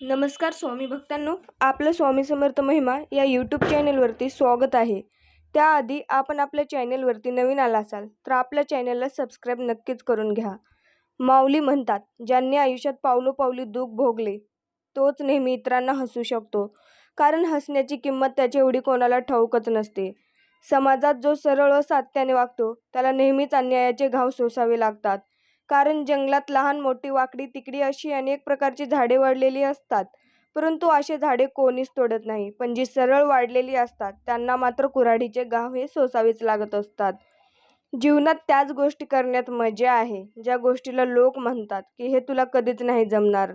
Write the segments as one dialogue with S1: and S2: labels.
S1: नमस्कार स्वामी भक्तांनो आपलं स्वामी समर्थ महिमा या यूट्यूब चॅनलवरती स्वागत आहे. त्याआधी आपण आपल्या चॅनलवरती नवीन आला असाल तर आपल्या चॅनलला सबस्क्राईब नक्कीच करून घ्या. माऊली म्हणतात ज्यांनी आयुष्यात पावलोपावली दुःख भोगले तोच नेहमी इतरांना हसू शकतो. कारण हसण्याची किंमत त्याच्या एवढी कोणाला ठाऊकच नसते. समाजात जो सरळ व सात्याने वागतो त्याला नेहमीच अन्यायाचे घाव सोसावे लागतात. कारण जंगलात लहान मोठी वाकडी तिकडी अशी अनेक प्रकारची झाडे वाढलेली असतात. परंतु असे झाडे कोणीच तोडत नाही. पण जी सरळ वाढलेली असतात त्यांना मात्र कुऱ्हाडीचे घाव हे सोसावेच लागत असतात. जीवनात त्याच गोष्टी करण्यात मजा आहे ज्या गोष्टीला लोक म्हणतात की हे तुला कधीच नाही जमणार.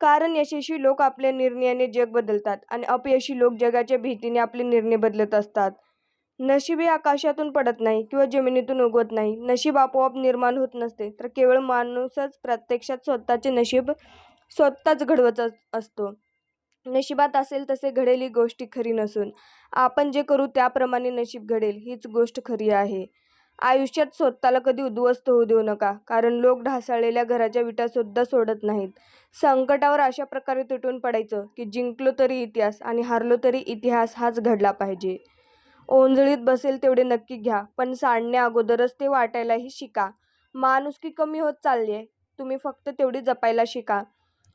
S1: कारण यशस्वी लोक आपल्या निर्णयाने जग बदलतात आणि अपयशी लोक जगाच्या भीतीने आपले निर्णय बदलत असतात. नशीब हे आकाशातून पडत नाही किंवा जमिनीतून उगवत नाही. नशीब आपोआप निर्माण होत नसते. तर केवळ माणूसच प्रत्यक्षात स्वतःचे नशीब स्वतःच घडवत अस- असतो. नशिबात असेल तसे घडेल ही गोष्टी खरी नसून. आपण जे करू त्याप्रमाणे नशीब घडेल हीच गोष्ट खरी आहे. आयुष्यात स्वतःला कधी उद्ध्वस्त होऊ देऊ नका कारण लोक ढासळलेल्या घराच्या विटासुद्धा सोडत नाहीत. संकटावर अशा प्रकारे तुटून पडायचं की जिंकलो तरी इतिहास आणि हारलो तरी इतिहास हाच घडला पाहिजे. ओंजळीत बसेल तेवढे नक्की घ्या पण सांडण्या अगोदरच ते वाटायलाही शिका. माणुसकी कमी होत चालली आहे तुम्ही फक्त तेवढी जपायला शिका.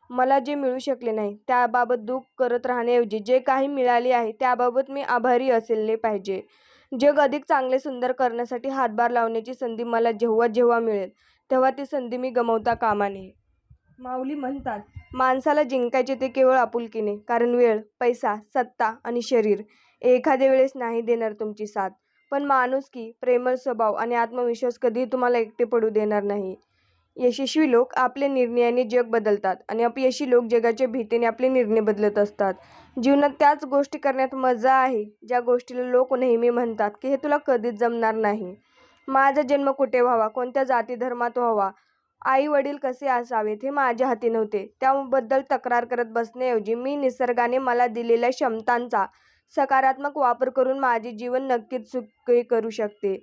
S1: मला जे मिळू शकले नाही त्याबाबत दुःख करत राहण्याऐवजी जे काही मिळाले आहे त्याबाबत मी आभारी असले पाहिजे. जग अधिक चांगले सुंदर करण्यासाठी हातभार लावण्याची संधी मला जेव्हा जेव्हा मिळेल तेव्हा ती संधी मी गमवता कामा नये माऊली म्हणतात माणसाला जिंकायचे ते केवळ आपुलकीने कारण वेळ पैसा सत्ता आणि शरीर एखाद्या वेळेस नाही देणार तुमची साथ. पण माणुसकी प्रेमळ स्वभाव आणि आत्मविश्वास कधीही तुम्हाला एकटे पडू देणार नाही. यशस्वी लोक आपल्या निर्णयाने जग बदलतात आणि अपयशी लोक जगाच्या भीतीने आपले निर्णय बदलत असतात. जीवनात त्याच गोष्टी करण्यात मजा आहे ज्या गोष्टीला लोक नेहमी म्हणतात की हे तुला कधीच जमणार नाही. माझा जन्म कुठे व्हावा? कोणत्या जाती धर्मात व्हावा? आई वडील कसे असावेत? हे माझ्या हाती नव्हते. त्याबद्दल तक्रार करत बसण्याऐवजी मी निसर्गाने मला दिलेल्या क्षमतांचा सकारात्मक वापर करून माझे जीवन नक्कीच सुखी करू शकते.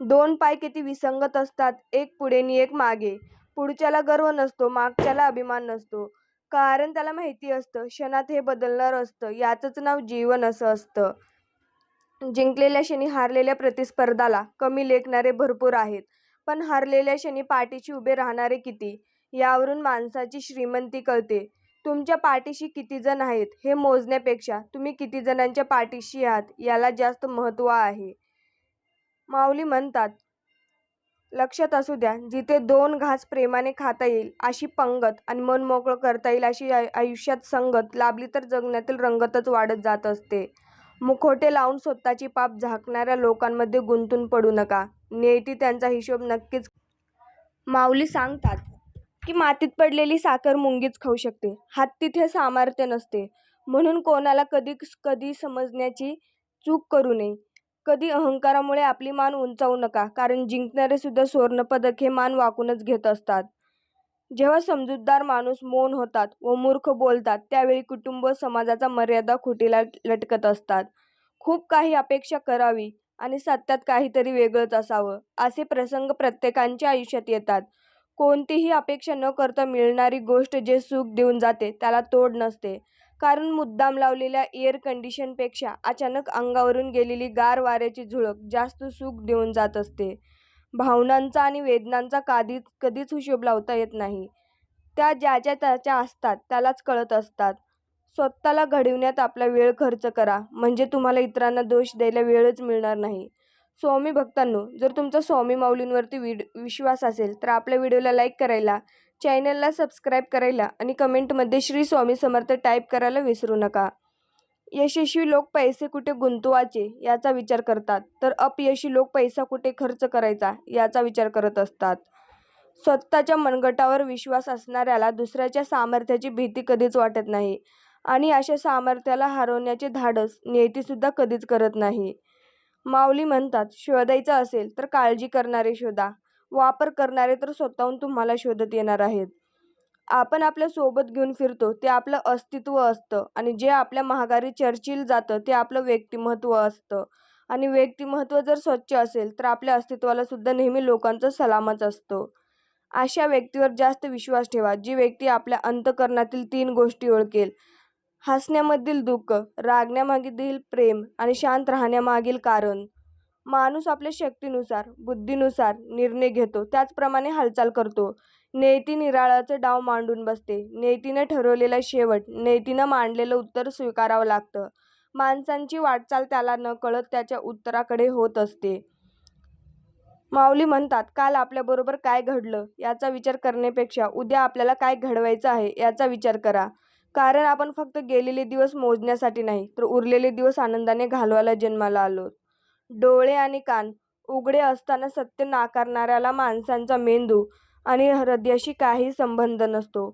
S1: दोन पाय किती विसंगत असतात एक पुढे आणि एक मागे. पुढच्याला गर्व नसतो मागच्याला अभिमान नसतो. कारण त्याला माहिती असतं क्षणात हे बदलणार असतं याचंच नाव जीवन असं असतं. जिंकलेल्या क्षणी हारलेल्या प्रतिस्पर्धाला कमी लेखणारे भरपूर आहेत पण हारलेल्या क्षणी पाठीशी उभे राहणारे किती? यावरून माणसाची श्रीमंती कळते. तुमच्या पाठीशी किती जण आहेत हे मोजण्यापेक्षा तुम्ही किती जणांच्या पाठीशी आहात याला जास्त महत्त्व आहे. माऊली म्हणतात लक्षात असू द्या जिथे दोन घास प्रेमाने खाता येईल अशी पंगत आणि मन मोकळं करता येईल अशी आयुष्यात संगत लाभली तर जगण्यातील रंगतच वाढत जात असते. मुखोटे लावून स्वतःची पाप झाकणाऱ्या लोकांमध्ये गुंतून पडू नका. नेटी त्यांचा हिशोब नक्कीच माऊली सांगतात की मातीत पडलेली साखर मुंगीच खाऊ शकते. हात तिथे सामर्थ्य नसते. म्हणून कोणाला कधी कधी समजण्याची चूक करू नये. कधी अहंकारामुळे आपली मान उंचावू नका कारण जिंकणारे सुद्धा सुवर्णपदक हे मान वाकूनच घेत असतात. जेव्हा समजूतदार माणूस मौन होतात व मूर्ख बोलतात त्यावेळी कुटुंब समाजाचा मर्यादा खुटीला लटकत असतात. खूप काही अपेक्षा करावी आणि सत्यात काहीतरी वेगळंच असावं असे प्रसंग प्रत्येकांच्या आयुष्यात येतात. कोणतीही अपेक्षा न करता मिळणारी गोष्ट जे सुख देऊन जाते त्याला तोड नसते. कारण मुद्दाम लावलेल्या एअर कंडिशनपेक्षा अचानक अंगावरून गेलेली गार वाऱ्याची झुळक जास्त सुख देऊन जात असते. भावनांचा आणि वेदनांचा कधीच कधीच हिशोब लावता येत नाही. त्या ज्याच्या त्याच्या असतात त्यालाच कळत असतात. स्वतःला घडविण्यात आपला वेळ खर्च करा. म्हणजे तुम्हाला इतरांना दोष द्यायला वेळच मिळणार नाही. स्वामी भक्तांनो जर तुमचा स्वामी माऊलींवरती विड विश्वास असेल तर आपल्या व्हिडिओला लाईक करायला चॅनलला सबस्क्राईब करायला आणि कमेंटमध्ये श्री स्वामी समर्थ टाईप करायला विसरू नका. यशस्वी लोक पैसे कुठे गुंतवायचे याचा विचार करतात तर अपयशी लोक पैसा कुठे खर्च करायचा याचा विचार करत असतात. स्वतःच्या मनगटावर विश्वास असणाऱ्याला दुसऱ्याच्या सामर्थ्याची भीती कधीच वाटत नाही आणि अशा सामर्थ्याला हरवण्याचे धाडस नियतीसुद्धा कधीच करत नाही. माऊली म्हणतात शोधायचं असेल तर काळजी करणारे शोधा. वापर करणारे तर स्वतःहून तुम्हाला शोधत येणार आहेत. आपण आपल्यासोबत घेऊन फिरतो ते आपलं अस्तित्व असतं आणि जे आपल्या महागारी चर्चिल जातं ते आपलं व्यक्तिमत्व असतं. आणि व्यक्तिमत्व जर स्वच्छ असेल तर आपल्या अस्तित्वाला सुद्धा नेहमी लोकांचा सलामच असतो. अशा व्यक्तीवर जास्त विश्वास ठेवा जी व्यक्ती आपल्या अंतःकरणातील तीन गोष्टी ओळखेल. हसण्यामधील दुःख रागण्यामागील प्रेम आणि शांत राहण्यामागील कारण. माणूस आपल्या शक्तीनुसार बुद्धीनुसार निर्णय घेतो त्याचप्रमाणे हालचाल करतो. नेती निराळाचं डाव मांडून बसते. नेतीनं ठरवलेला शेवट नेतीनं मांडलेलं उत्तर स्वीकारावं लागतं. माणसांची वाटचाल त्याला नकळत त्याच्या उत्तराकडे होत असते. माऊली म्हणतात काल आपल्याबरोबर काय घडलं? याचा विचार करण्यापेक्षा उद्या आपल्याला काय घडवायचं आहे? याचा विचार करा. कारण आपण फक्त गेलेले दिवस मोजण्यासाठी नाही तर उरलेले दिवस आनंदाने घालवायला जन्माला आलो. डोळे आणि कान उघडे असताना सत्य नाकारणाऱ्याला माणसांचा मेंदू आणि हृदयाशी काही संबंध नसतो.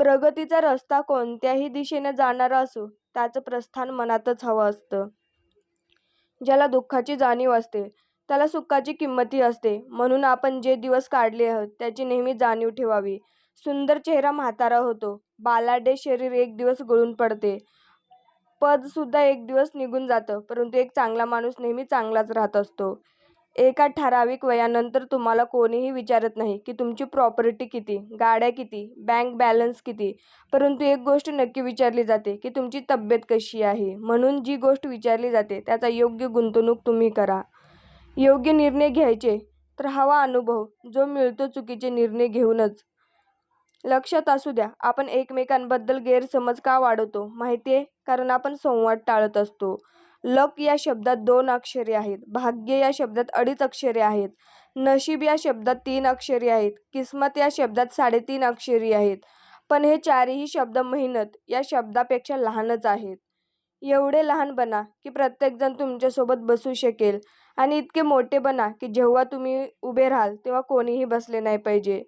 S1: प्रगतीचा रस्ता कोणत्याही दिशेने जाणारा असो त्याचं प्रस्थान मनातच हवं असतं. ज्याला दुःखाची जाणीव असते त्याला सुखाची किंमतही असते. म्हणून आपण जे दिवस काढले आहोत त्याची नेहमी जाणीव ठेवावी. सुंदर चेहरा म्हातारा होतो. बालाडे शरीर एक दिवस गळून पडते. पद सुद्धा एक दिवस निघून जातं परंतु एक चांगला माणूस नेहमी चांगलाच राहत असतो. एका ठराविक वयानंतर तुम्हाला कोणीही विचारत नाही की तुमची प्रॉपर्टी किती गाड्या किती बँक बॅलन्स किती परंतु एक गोष्ट नक्की विचारली जाते की तुमची तब्येत कशी आहे. म्हणून जी गोष्ट विचारली जाते त्याचा योग्य गुंतवणूक तुम्ही करा. योग्य निर्णय घ्यायचे तर हवा अनुभव जो मिळतो चुकीचे निर्णय घेऊनच. लक्षात असू द्या आपण एकमेकांबद्दल गैरसमज का वाढवतो माहिती आहे कारण आपण संवाद टाळत असतो. लक या शब्दात दोन अक्षरे आहेत. भाग्य या शब्दात अडीच अक्षरे आहेत. नशीब या शब्दात तीन अक्षरे आहेत. किस्मत या शब्दात साडेतीन अक्षरी आहेत. पण हे चारही शब्द मेहनत या शब्दापेक्षा लहानच आहेत. एवढे लहान बना की प्रत्येकजण तुमच्यासोबत बसू शकेल. आणि इतके मोठे बना की जेव्हा तुम्ही उभे राहाल तेव्हा कोणीही बसले नाही पाहिजे.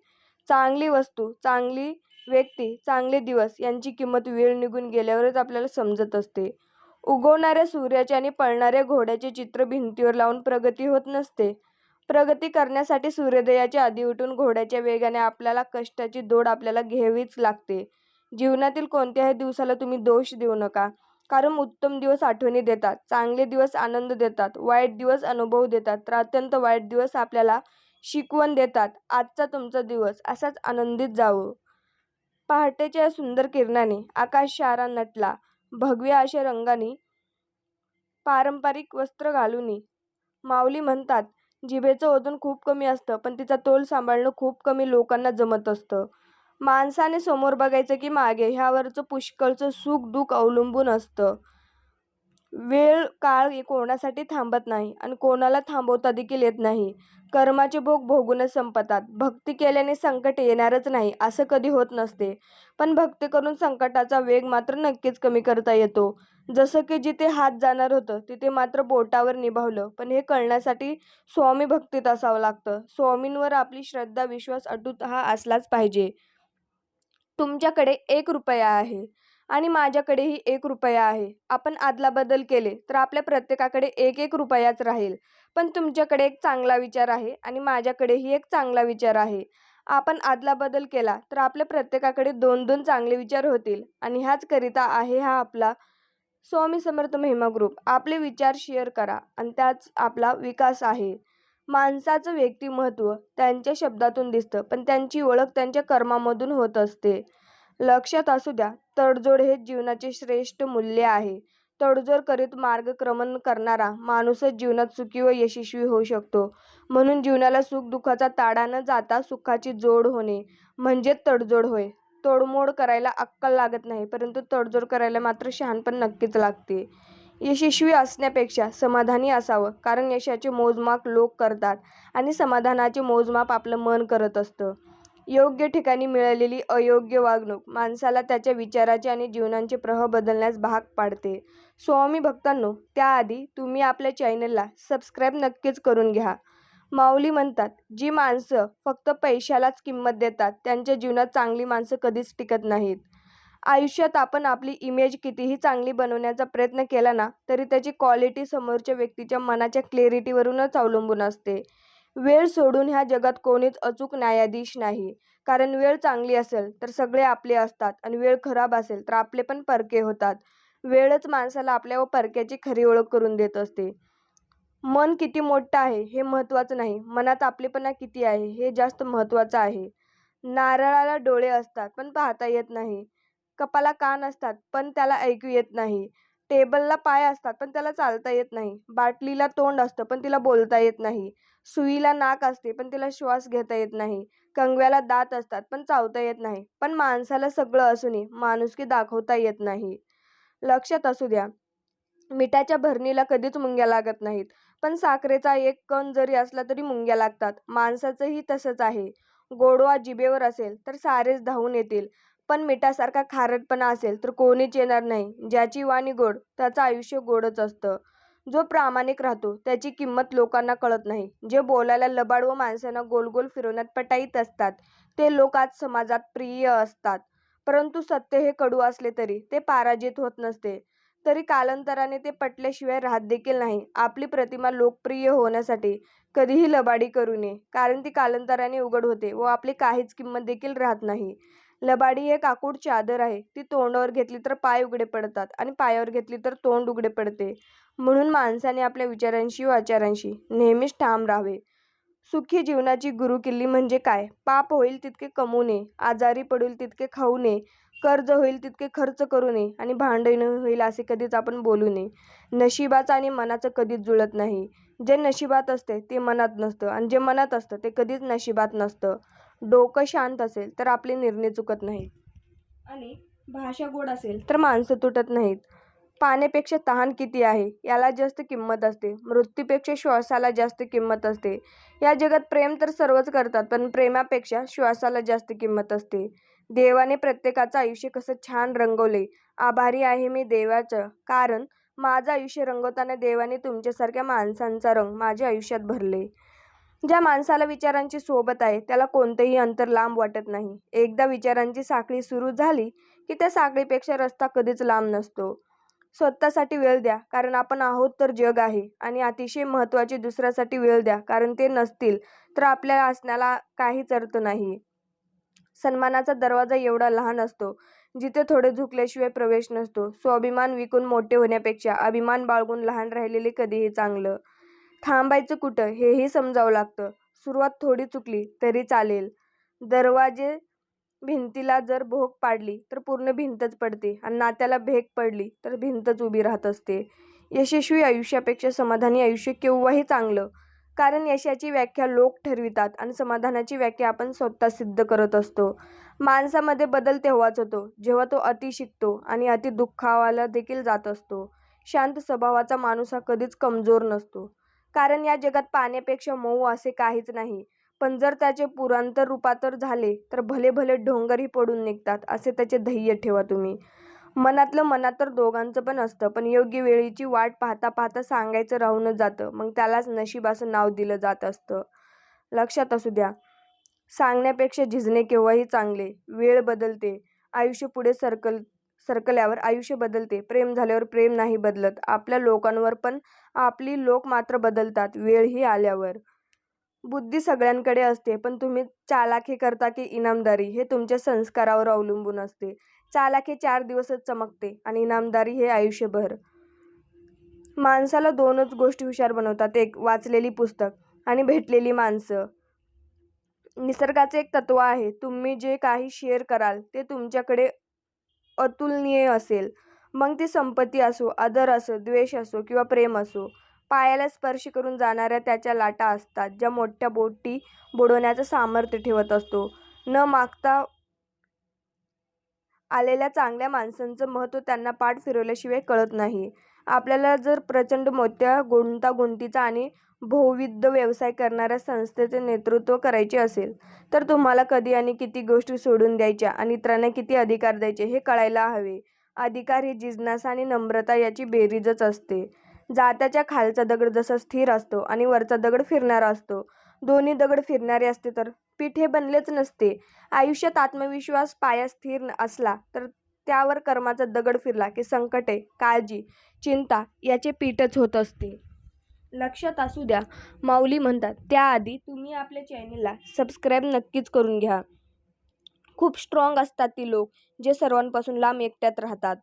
S1: चांगली वस्तू चांगली व्यक्ती चांगले दिवस यांची किंमत वेळ निघून गेल्यावरच आपल्याला समजत असते. उगवणाऱ्या सूर्याचे आणि पळणाऱ्या घोड्याचे चित्र भिंतीवर लावून प्रगती होत नसते. प्रगती करण्यासाठी सूर्योदयाच्या आधी उठून घोड्याच्या वेगाने आपल्याला कष्टाची दोड आपल्याला घ्यावीच लागते. जीवनातील कोणत्याही दिवसाला तुम्ही दोष देऊ नका. कारण उत्तम दिवस आठवणी देतात चांगले दिवस आनंद देतात वाईट दिवस अनुभव देतात. तर अत्यंत वाईट दिवस आपल्याला शिकवण देतात. आजचा तुमचा दिवस असाच आनंदित जावो. पहाटेच्या सुंदर किरणाने आकाश शारा नटला. भगव्या अशा रंगाने पारंपरिक वस्त्र घालून माऊली म्हणतात जिभेचं वजन खूप कमी असतं पण तिचा तोल सांभाळणं खूप कमी लोकांना जमत असतं. माणसाने समोर बघायचं की मागे ह्यावरचं पुष्कळचं सुख दुःख अवलंबून असतं. वेळ काळ कोणासाठी थांबत नाही आणि कोणाला थांबवता देखील येत नाही. कर्माचे भोग भोगूनच संपतात. भक्ती केल्याने संकट येणारच नाही असं कधी होत नसते. पण भक्ती करून संकटाचा वेग मात्र नक्कीच कमी करता येतो. जसं की जिथे हात जाणार होतं तिथे मात्र बोटावर निभावलं. पण हे कळण्यासाठी स्वामी भक्तीत असावं लागतं. स्वामींवर आपली श्रद्धा विश्वास अटूट हा असलाच पाहिजे. तुमच्याकडे एक रुपया आहे. आणि माझ्याकडेही एक रुपया आहे. आपण आदलाबदल केले तर आपल्या प्रत्येकाकडे एक एक रुपयाच राहील. पण तुमच्याकडे एक चांगला विचार आहे आणि माझ्याकडेही एक चांगला विचार आहे. आपण आदलाबदल केला तर आपल्या प्रत्येकाकडे दोन दोन चांगले विचार होतील आणि ह्याचकरिता आहे हा आपला स्वामी समर्थ महिमा ग्रुप. आपले विचार शेअर करा आणि त्याच आपला विकास आहे. माणसाचं व्यक्तिमत्व त्यांच्या शब्दातून दिसतं पण त्यांची ओळख त्यांच्या कर्मामधून होत असते. लक्षात असू द्या तडजोड हे जीवनाचे श्रेष्ठ मूल्य आहे. तडजोड करीत मार्गक्रमण करणारा माणूसच जीवनात सुखी व यशस्वी होऊ शकतो. म्हणून जीवनाला सुख दुःखाचा ताडा न जाता सुखाची जोड होणे म्हणजे तडजोड होय. तोडमोड करायला अक्कल लागत नाही परंतु तडजोड करायला मात्र शहाणपण नक्कीच लागते. यशस्वी असण्यापेक्षा समाधानी असावं कारण यशाचे मोजमाप लोक करतात आणि समाधानाचे मोजमाप आपलं मन करत असतं. योग्य ठिकाणी मिळालेली अयोग्य वागणूक माणसाला त्याच्या विचाराचे आणि जीवनाचे प्रह बदलण्यास भाग पाडते. स्वामी भक्तांनो त्याआधी तुम्ही आपल्या चॅनलला सबस्क्राईब नक्कीच करून घ्या. माऊली म्हणतात जी माणसं फक्त पैशालाच किंमत देतात त्यांच्या जीवनात चांगली माणसं कधीच टिकत नाहीत. आयुष्यात आपण आपली इमेज कितीही चांगली बनवण्याचा प्रयत्न केला ना तरी त्याची क्वालिटी समोरच्या व्यक्तीच्या मनाच्या क्लिअरिटीवरूनच अवलंबून असते. वेळ सोडून ह्या जगात कोणीच अचूक न्यायाधीश नाही. कारण वेळ चांगली असेल तर सगळे आपले असतात आणि वेळ खराब असेल तर आपले पण परके होतात. वेळच माणसाला आपल्या व परक्याची खरी ओळख करून देत असते. मन किती मोठं आहे हे महत्त्वाचं नाही. मनात आपलेपणा किती आहे हे जास्त महत्त्वाचं आहे. नारळाला डोळे असतात पण पाहता येत नाही. कपाला कान असतात पण त्याला ऐकू येत नाही. टेबलला पाय असतात पण त्याला चालता येत नाही. बाटलीला तोंड असतं पण तिला बोलता येत नाही. सुईला नाक असते पण तिला श्वास घेता येत नाही. कंगव्याला दात असतात पण चावता येत नाही. पण माणसाला सगळं असूनही माणुसकी दाखवता येत नाही. लक्षात असू द्या मिठाच्या भरणीला कधीच मुंग्या लागत नाहीत. पण साखरेचा एक कण जरी असला तरी मुंग्या लागतात. माणसाचंही तसंच आहे. गोडवा जिभेवर असेल तर सारेच धावून येतील. पण मिठासारखा खारटपणा असेल तर कोणीच येणार नाही. ज्याची वाणी गोड त्याचं आयुष्य गोडच असतं. जो प्रामाणिक राहतो त्याची किंमत लोकांना कळत नाही. जे बोलायला लबाड व माणसांना गोल गोल फिरवण्यात पटाईत असतात ते लोक आज समाजात प्रिय असतात. परंतु सत्य हे कडू असले तरी ते पराजित होत नसते. तरी कालांतराने ते पटल्याशिवाय राहत देखील नाही. आपली प्रतिमा लोकप्रिय होण्यासाठी कधीही लबाडी करू नये कारण ती कालांतराने उघड होते व आपली काहीच किंमत देखील राहत नाही. लबाडी एक आकूड चादर आहे. ती तोंडावर घेतली तर पाय उघडे पडतात आणि पायावर घेतली तर तोंड उघडे पडते. म्हणून माणसाने आपल्या विचारांशी व आचारांशी नेहमीच ठाम राहावे. सुखी जीवनाची गुरुकिल्ली म्हणजे काय? पाप होईल तितके कमवू नये आजारी पडेल तितके खाऊ नये कर्ज होईल तितके खर्च करू नये आणि भांडण होईल असे कधीच आपण बोलू नये. नशिबाचं आणि मनाचं कधीच जुळत नाही. जे नशिबात असते ते मनात नसतं आणि जे मनात असतं ते कधीच नशिबात नसतं. डोकं शांत असेल तर आपले निर्णय चुकत नाहीत. आणि भाषा गोड असेल तर माणसं तुटत नाहीत. पाण्यापेक्षा तहान किती आहे? याला जास्त किंमत असते. मृत्यूपेक्षा श्वासाला जास्त किंमत असते. या जगात प्रेम तर सर्वच करतात पण प्रेमापेक्षा श्वासाला जास्त किंमत असते. देवाने प्रत्येकाचं आयुष्य कसं छान रंगवले. आभारी आहे मी देवाचं कारण माझं आयुष्य रंगवताना देवाने तुमच्यासारख्या माणसांचा रंग माझ्या आयुष्यात भरले. ज्या माणसाला विचारांची सोबत आहे त्याला कोणतंही अंतर लांब वाटत नाही. एकदा विचारांची साखळी सुरू झाली की त्या साखळीपेक्षा रस्ता कधीच लांब नसतो. स्वतःसाठी वेळ द्या कारण आपण आहोत तर जग आहे आणि अतिशय महत्त्वाचे दुसऱ्यासाठी वेळ द्या कारण ते नसतील तर आपल्या असण्याला काहीच अर्थ नाही. सन्मानाचा दरवाजा एवढा लहान असतो जिथे थोडे झुकल्याशिवाय प्रवेश नसतो. स्वाभिमान विकून मोठे होण्यापेक्षा अभिमान बाळगून लहान राहिलेले कधीही चांगलं. थांबायचं कुठं? हेही समजावं लागतं. सुरुवात थोडी चुकली तरी चालेल. दरवाजे भिंतीला जर भोक पाडली तर पूर्ण भिंतच पडते आणि नात्याला भेक पडली तर भिंतच उभी राहत असते. यशस्वी आयुष्यापेक्षा समाधानी आयुष्य केव्हाही चांगलं. कारण यशाची व्याख्या लोक ठरवितात आणि समाधानाची व्याख्या आपण स्वतः सिद्ध करत असतो. माणसामध्ये बदल तेव्हाच होतो जेव्हा तो अति शिकतो आणि अति दुःखावाला देखील जात असतो. शांत स्वभावाचा माणूस हा कधीच कमजोर नसतो. कारण या जगात पाण्यापेक्षा मऊ असे काहीच नाही. पण जर त्याचे पुरांतर रूपांतर झाले तर भले भले डोंगरही पडून निघतात असे त्याचे ध्येय ठेवा तुम्ही. मनातलं मनात तर दोघांचं पण असतं पण योग्य वेळेची वाट पाहता पाहता सांगायचं राहूनच जातं मग त्यालाच नशीब असं नाव दिलं जात असतं. लक्षात असू द्या. सांगण्यापेक्षा झिजणे केव्हाही चांगले. वेळ बदलते. आयुष्य पुढे सरकल सरकल्यावर आयुष्य बदलते. प्रेम झाल्यावर प्रेम नाही बदलत. आपल्या लोकांवर पण आपली लोक मात्र बदलतात. वेळही आल्यावर. बुद्धी सगळ्यांकडे असते पण तुम्ही चालाखी करता की इनामदारी? हे तुमच्या संस्कारावर अवलंबून असते. चालाखी चार दिवसच चमकते आणि इनामदारी हे आयुष्यभर. माणसाला दोनच गोष्टी हुशार बनवतात. एक वाचलेली पुस्तक आणि भेटलेली माणसं. निसर्गाचे एक तत्व आहे. तुम्ही जे काही शेअर कराल ते तुमच्याकडे अतुलनीय असेल. मग ती संपत्ती असो आदर असो द्वेष असो किंवा प्रेम असो पायाला स्पर्श करून जाणाऱ्या त्याच्या लाटा असतात ज्या मोठ्या बोटी बुडवण्याचं सामर्थ्य ठेवत असतो. न मागता आलेल्या चांगल्या माणसांचं महत्त्व त्यांना पाठ फिरवल्याशिवाय कळत नाही. आपल्याला जर प्रचंड मोठ्या गुंतागुंतीचा आणि बहुविध व्यवसाय करणाऱ्या संस्थेचे नेतृत्व करायचे असेल तर तुम्हाला कधी आणि किती गोष्टी सोडून द्यायच्या आणि इतरांना किती अधिकार द्यायचे हे कळायला हवे. अधिकार ही जिज्ञासा आणि नम्रता याची बेरीजच असते. जात्याच्या खालचा दगड जसा स्थिर असतो आणि वरचा दगड फिरणारा असतो. दोन्ही दगड फिरणारे असते तर पीठ हे बनलेच नसते. आयुष्यात आत्मविश्वास पाया स्थिर असला तर त्यावर कर्माचा दगड फिरला की संकटे काळजी चिंता याचे पीठच होत असते. लक्षात असू द्या माऊली म्हणतात त्याआधी तुम्ही आपल्या चॅनेलला सबस्क्राईब नक्कीच करून घ्या. खूप स्ट्रॉंग असतात ती लोक जे सर्वांपासून लांब एकट्यात राहतात.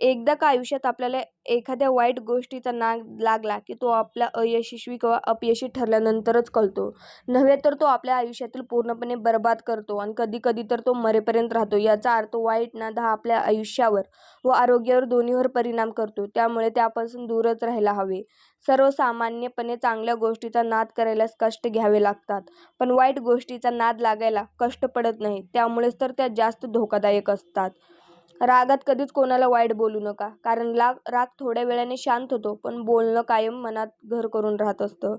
S1: एकदा का आयुष्यात आपल्याला एखाद्या वाईट गोष्टीचा नाद लागला की तो आपला अयशस्वी किंवा अपयशी ठरल्यानंतरच कळतो. नव्हे तर तो आपल्या आयुष्यातील पूर्णपणे बरबाद करतो आणि कधी कधी तर तो मरेपर्यंत राहतो. याचा अर्थ वाईट नाद हा आपल्या आयुष्यावर व आरोग्यावर दोन्हीवर परिणाम करतो. त्यामुळे त्यापासून दूरच राहायला हवे. सर्वसामान्यपणे चांगल्या गोष्टीचा नाद करायलाच कष्ट घ्यावे लागतात. पण वाईट गोष्टीचा नाद लागायला कष्ट पडत नाही. त्यामुळेच तर त्या जास्त धोकादायक असतात. रागात कधीच कोणाला वाईट बोलू नका. कारण राग राग थोड्या वेळाने शांत होतो पण बोलणं कायम मनात घर करून राहत असतं.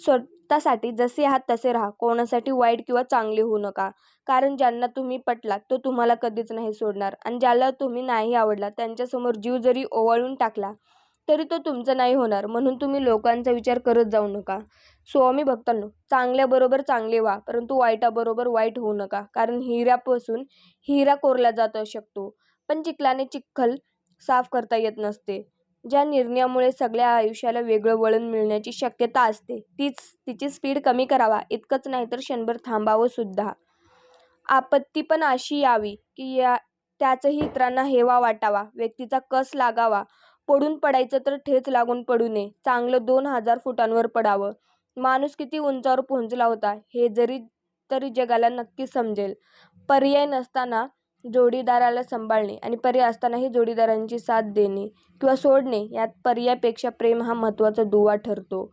S1: स्वतःसाठी जसे आहात तसे राहा. कोणासाठी वाईट किंवा चांगले होऊ नका. कारण ज्यांना तुम्ही पटलात तो तुम्हाला कधीच नाही सोडणार. आणि ज्याला तुम्ही नाही आवडला त्यांच्यासमोर जीव जरी ओवाळून टाकला तरी तो तुमचा नाही होणार. म्हणून तुम्ही लोकांचा विचार करत जाऊ नका. स्वामी भक्तांनो चांगल्याबरोबर चांगले व्हा परंतु वाईटाबरोबर वाईट होऊ नका. कारण हिऱ्यापासून हिरा कोरला जात शकतो. पण चिखलाने चिखल साफ करता येत नसते. ज्या निर्णयामुळे सगळ्या आयुष्याला वेगळं वळण मिळण्याची शक्यता असते तीच तिची स्पीड कमी करावा इतकंच नाही तर क्षणभर थांबावं सुद्धा. आपत्ती पण अशी यावी की या त्याचंही इतरांना हेवा वाटावा व्यक्तीचा कस लागावा पडून पडायचं तर ठेच लागून पडू नये चांगलं दोन हजार फुटांवर पडावं. माणूस किती उंचावर पोहोचला होता हे जरी तरी जगाला नक्की समजेल. पर्याय नसताना जोडीदाराला सांभाळणे आणि पर्याय असतानाही जोडीदारांची साथ देणे किंवा सोडणे यात पर्यायापेक्षा प्रेम हा महत्त्वाचा दुवा ठरतो.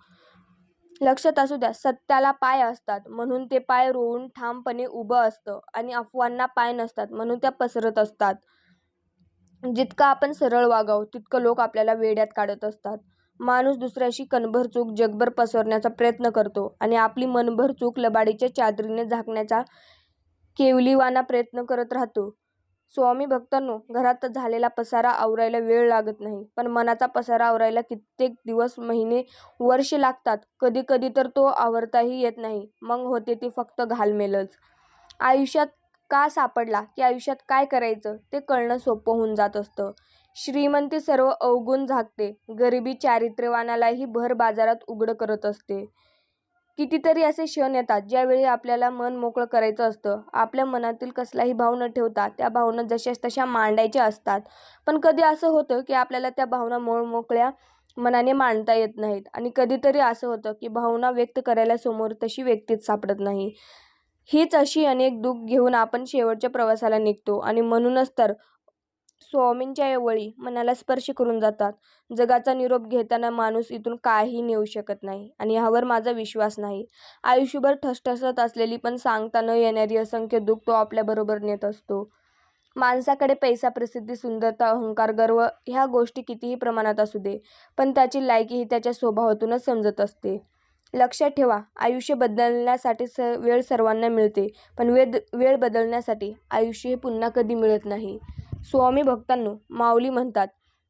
S1: लक्षात असू द्या सत्याला पाय असतात म्हणून ते पाय रोवून ठामपणे उभं असतं आणि अफवांना पाय नसतात म्हणून त्या पसरत असतात. जितकं आपण सरळ वागावं तितकं लोक आपल्याला वेड्यात काढत असतात. माणूस दुसऱ्याशी कणभर चूक जगभर पसरण्याचा प्रयत्न करतो आणि आपली मनभर चूक लबाडीच्या चादरीने झाकण्याचा केवलीवाना प्रयत्न करत राहतो. स्वामी भक्तांनो घरात झालेला पसारा आवरायला वेळ लागत नाही पण मनाचा पसारा आवरायला कित्येक दिवस महिने वर्ष लागतात. कधी कधी तर तो आवरताही येत नाही. मग होते ती फक्त घालमेलच. आयुष्यात का सापडला? की आयुष्यात काय करायचं? ते कळणं सोपं होऊन जात असतं. श्रीमंती सर्व अवगुण झाकते. गरिबी चारित्र्यवानालाही भर बाजारात उघडं करत असते. कितीतरी असे क्षण येतात ज्यावेळी आपल्याला मन मोकळं करायचं असतं. आपल्या मनातील कसलाही भाव न ठेवता त्या भावना जशाच तशा मांडायच्या असतात. पण कधी असं होतं की आपल्याला त्या भावना मोकळ्या मनाने मांडता येत नाहीत आणि कधीतरी असं होतं की भावना व्यक्त करायला समोर तशी व्यक्तीच सापडत नाही. हीच अशी अनेक दुःख घेऊन आपण शेवटच्या प्रवासाला निघतो आणि म्हणूनच तर स्वामींच्या या मनाला स्पर्श करून जातात. जगाचा निरोप घेताना माणूस इथून काही नेऊ शकत नाही आणि ह्यावर माझा विश्वास नाही. आयुष्यभर ठसठसत असलेली पण सांगता न येणारी असंख्य दुःख तो आपल्याबरोबर नेत असतो. माणसाकडे पैसा प्रसिद्धी सुंदरता अहंकार गर्व ह्या गोष्टी कितीही प्रमाणात असू दे पण त्याची लायकी ही त्याच्या स्वभावातूनच समजत असते. लक्षात ठेवा आयुष्य बदलण्यासाठी स वेळ सर्वांना मिळते पण वेद वेळ बदलण्यासाठी आयुष्य हे पुन्हा कधी मिळत नाही. स्वामी भक्तांनो माऊली म्हणतात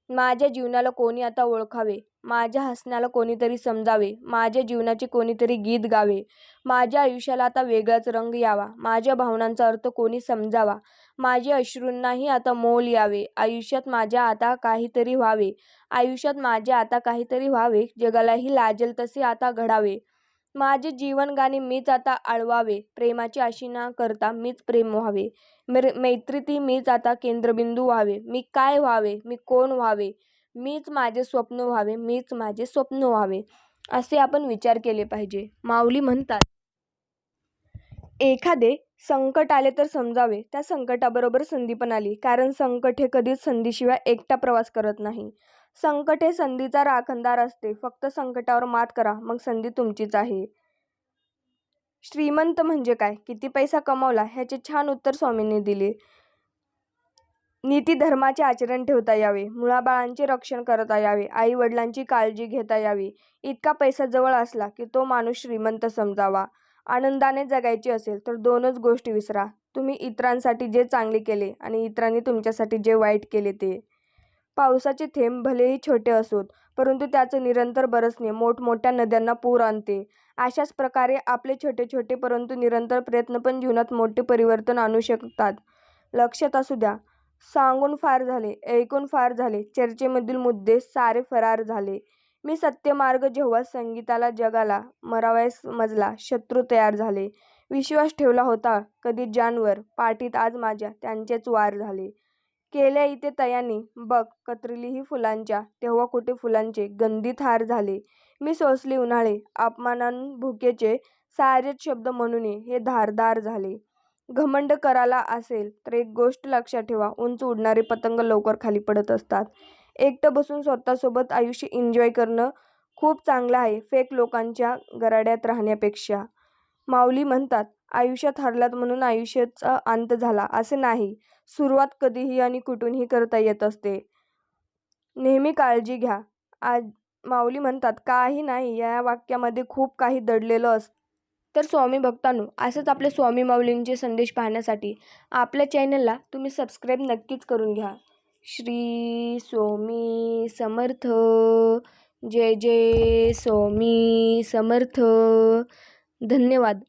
S1: माझ्या जीवनाला कोणी आता ओळखावे? माझ्या हसण्याला कोणीतरी समजावे? माझ्या जीवनाचे कोणीतरी गीत गावे? माझ्या आयुष्याला आता वेगळाच रंग यावा? माझ्या भावनांचा अर्थ कोणी समजावा? माझ्या अश्रूंनाही आता मोल यावे? आयुष्यात माझ्या आता काहीतरी व्हावे? आयुष्यात माझ्या आता काहीतरी व्हावे? जगालाही लाजेल तसे आता घडावे? माझे जीवन गाणे मीच आता आळवावे. प्रेमाची आशी न करता मीच प्रेम व्हावे मैत्रीती मीच आता केंद्रबिंदू व्हावे. मी काय व्हावे? मी कोण व्हावे? मीच माझे स्वप्न व्हावे. मीच माझे स्वप्न व्हावे. असे आपण विचार केले पाहिजे. माऊली म्हणतात एखादे संकट आले तर समजावे. त्या संकटाबरोबर संधी पण आली. कारण संकट हे कधीच संधीशिवाय एकटा प्रवास करत नाही. संकट हे संधीचा राखणदार असते. फक्त संकटावर मात करा मग संधी तुमचीच आहे. श्रीमंत म्हणजे काय? किती पैसा कमावला? ह्याचे छान उत्तर स्वामींनी दिले. नीती धर्माचे आचरण ठेवता यावे. मुळाबाळांचे रक्षण करता यावे. आई वडिलांची काळजी घेता यावी. इतका पैसा जवळ असला की तो माणूस श्रीमंत समजावा. आनंदाने जगायची असेल तर दोनच गोष्टी विसरा. तुम्ही इतरांसाठी जे चांगले केले आणि इतरांनी तुमच्यासाठी जे वाईट केले ते. पावसाचे थेंब भलेही छोटे असोत परंतु त्याचं निरंतर बरसणे मोठमोठ्या नद्यांना पूर आणते. अशाच प्रकारे आपले छोटे छोटे परंतु निरंतर प्रयत्न पण जीवनात मोठे परिवर्तन आणू शकतात. लक्षात असू द्या सांगून फार झाले ऐकून फार झाले चर्चेमधील मुद्दे सारे फरार झाले. मी सत्यमार्ग जेव्हा संगीताला जगाला मरावयास मजला शत्रू तयार झाले विश्वास ठेवला होता कधी जानवर पाठीत आज माझ्या त्यांचेच वार झाले. केल्या इथे तयानी. बघ कतरली ही फुलांच्या तेव्हा कुठे फुलांचे गंधीत हार झाले. मी सोसली उन्हाळे अपमानान भुकेचे सारेच शब्द म्हणून हे धारदार झाले. घमंड करायला असेल तर एक गोष्ट लक्षात ठेवा उंच उडणारे पतंग लवकर खाली पडत असतात. एकटं बसून स्वतःसोबत आयुष्य एन्जॉय करणं खूप चांगलं आहे फेक लोकांच्या गराड्यात राहण्यापेक्षा. माऊली म्हणतात आयुष्यात हरलात म्हणून आयुष्याचा अंत झाला असे नाही. सुरुवात कधीही आणि कुठूनही करता येत असते. नेहमी काळजी घ्या. आज माऊली म्हणतात काही नाही या वाक्यामध्ये खूप काही दडलेलं असतं तर स्वामी भक्तांनो असंच आपले स्वामी माऊलींचे संदेश पाहण्यासाठी आपल्या चॅनलला तुम्ही सबस्क्राईब नक्कीच करून घ्या. श्री स्वामी समर्थ. जय जय स्वामी समर्थ. धन्यवाद.